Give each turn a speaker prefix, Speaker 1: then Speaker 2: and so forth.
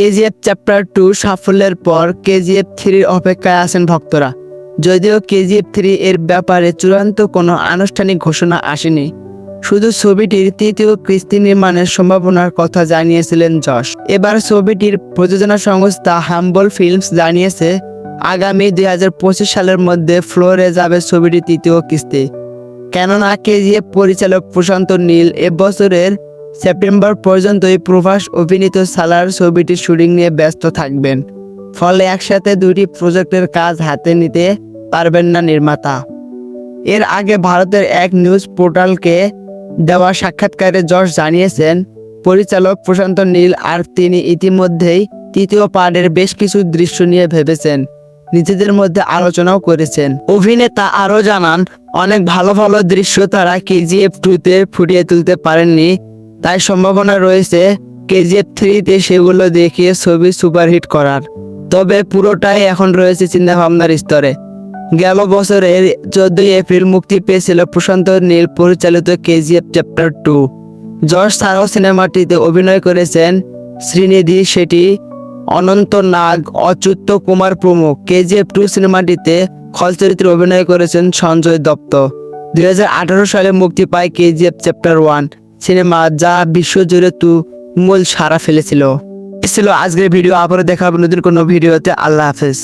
Speaker 1: KGF chapter two সাফল্যের পর কেজিএফ থ্রির অপেক্ষায় আছেন ভক্তরা। যদিও কেজিএফ থ্রি এর ব্যাপারে চূড়ান্ত কোনো আনুষ্ঠানিক ঘোষণা আসেনি। শুধু ছবিটির তৃতীয় কিস্তি নির্মাণের সম্ভাবনার কথা জানিয়েছিলেন যশ। এবার ছবিটির প্রযোজনা সংস্থা হাম্বল ফিল্মস জানিয়েছে, আগামী দুই হাজার পঁচিশ সালের মধ্যে ফ্লোরে যাবে ছবিটির তৃতীয় কিস্তি। কেননা কেজিএফ পরিচালক প্রশান্ত নীল এবছরের সেপ্টেম্বর পর্যন্তই প্রভাস অভিনীত সালার ছবিটির শুটিং নিয়ে ব্যস্ত থাকবেন। ফলে একসাথে দুটি প্রজেক্টের কাজ হাতে নিতে পারবেন না নির্মাতা। এর আগে ভারতের এক নিউজ পোর্টালকে দেওয়া সাক্ষাৎকারে যশ জানিয়েছেন, পরিচালক প্রশান্ত নীল আর তিনি ইতিমধ্যেই তৃতীয় পার্টের বেশ কিছু দৃশ্য নিয়ে ভেবেছেন, নিজেদের মধ্যে আলোচনাও করেছেন। অভিনেতা আরও জানান, অনেক ভালো ভালো দৃশ্য তারা কেজিএফ টুতে ফুটিয়ে তুলতে পারেননি তাই সম্ভাবনা রয়েছে কেজিএফ থ্রিতে সেগুলো দেখিয়ে ছবি সুপারহিট করার। তবে পুরোটাই এখন রয়েছে চিন্তা ভাবনার স্তরে। গেল বছরের চোদ্দই এপ্রিল মুক্তি পেয়েছিল প্রশান্ত নীল পরিচালিত কেজিএফ চ্যাপ্টার টু। যশ সারো সিনেমাটিতে অভিনয় করেছেন শ্রীনিধি শেঠি, অনন্ত নাগ, অচ্যুত কুমার প্রমুখ। কেজিএফ টু সিনেমাটিতে খল চরিত্রে অভিনয় করেছেন সঞ্জয় দত্ত। দুই হাজার আঠারো সালে মুক্তি পায় কেজিএফ চ্যাপ্টার ওয়ান। সিনেমা যা বিশ্বজুড়ে তু মূল সারা ফেলেছিল। ছিল আজকের ভিডিও আবারও দেখা হবে নতুন কোনো ভিডিওতে আল্লাহ হাফেজ।